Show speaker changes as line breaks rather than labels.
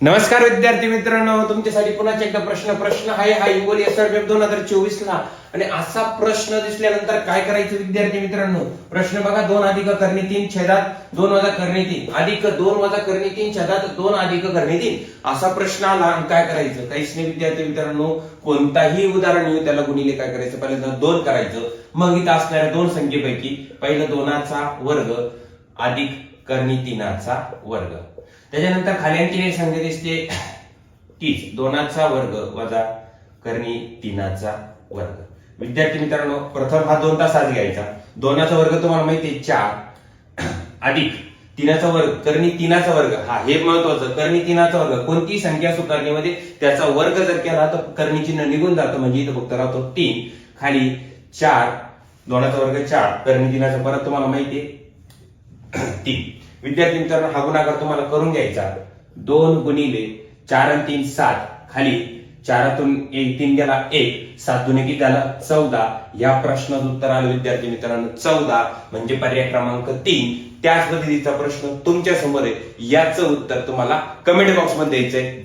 नमस्कार विद्यार्थी मित्रांनो तुमच्यासाठी पुन्हा एकदा प्रश्न प्रश्न आहे हा इंगोली एसआरपीएफ दोन हजार चोवीस ला. आणि असा प्रश्न दिसल्यानंतर काय करायचं विद्यार्थी मित्रांनो? प्रश्न बघा दोन अधिक करणे तीन छेदात दोन वजा करणे तीन. अधिक दोन वजा करणे तीन छेदात दोन अधिक करणे तीन. असा प्रश्न आला आणि काय करायचं? काहीच नाही विद्यार्थी मित्रांनो कोणताही उदाहरण येऊ त्याला गुणिले काय करायचं? पहिल्यांदा दोन करायचं. मग इथं असणाऱ्या दोन संख्येपैकी पहिलं दोनाचा वर्ग अधिक कर्णितीनाचा वर्ग. त्याच्यानंतर खाली आणखीन एक संख्या दिसते. तीच दोनाचा वर्ग वजा कर्णितीनाचा वर्ग. विद्यार्थी मित्रांनो प्रथम हा दोन तास आज घ्यायचा. दोनाचा वर्ग तुम्हाला माहिती आहे चार. अधिक तिनाचा वर्ग करणी तिनाचा वर्ग. हा हे महत्वाचं. करणी तिनाचा वर्ग. कोणती संख्या असो करणीमध्ये त्याचा वर्ग जर केला तर करणी चिन्ह निघून जातं. म्हणजे इथं फक्त राहतो तीन. खाली चार दोनाचा वर्ग चार. करणी तिनाचा परत तुम्हाला माहिती आहे तीन. विद्यार्थी मित्रांनो हा गुणाकार तुम्हाला करून घ्यायचा. दोन गुणिले चार आणि तीन सात. खाली चारातून एक तीन गेला एक सात दुने किती झाला? चौदा. या प्रश्नाचं उत्तर आलं विद्यार्थी मित्रांनो चौदा. म्हणजे पर्याय क्रमांक तीन. त्याच पद्धतीचा प्रश्न तुमच्यासमोर आहे. याचं उत्तर तुम्हाला कमेंट बॉक्समध्ये द्यायचंय.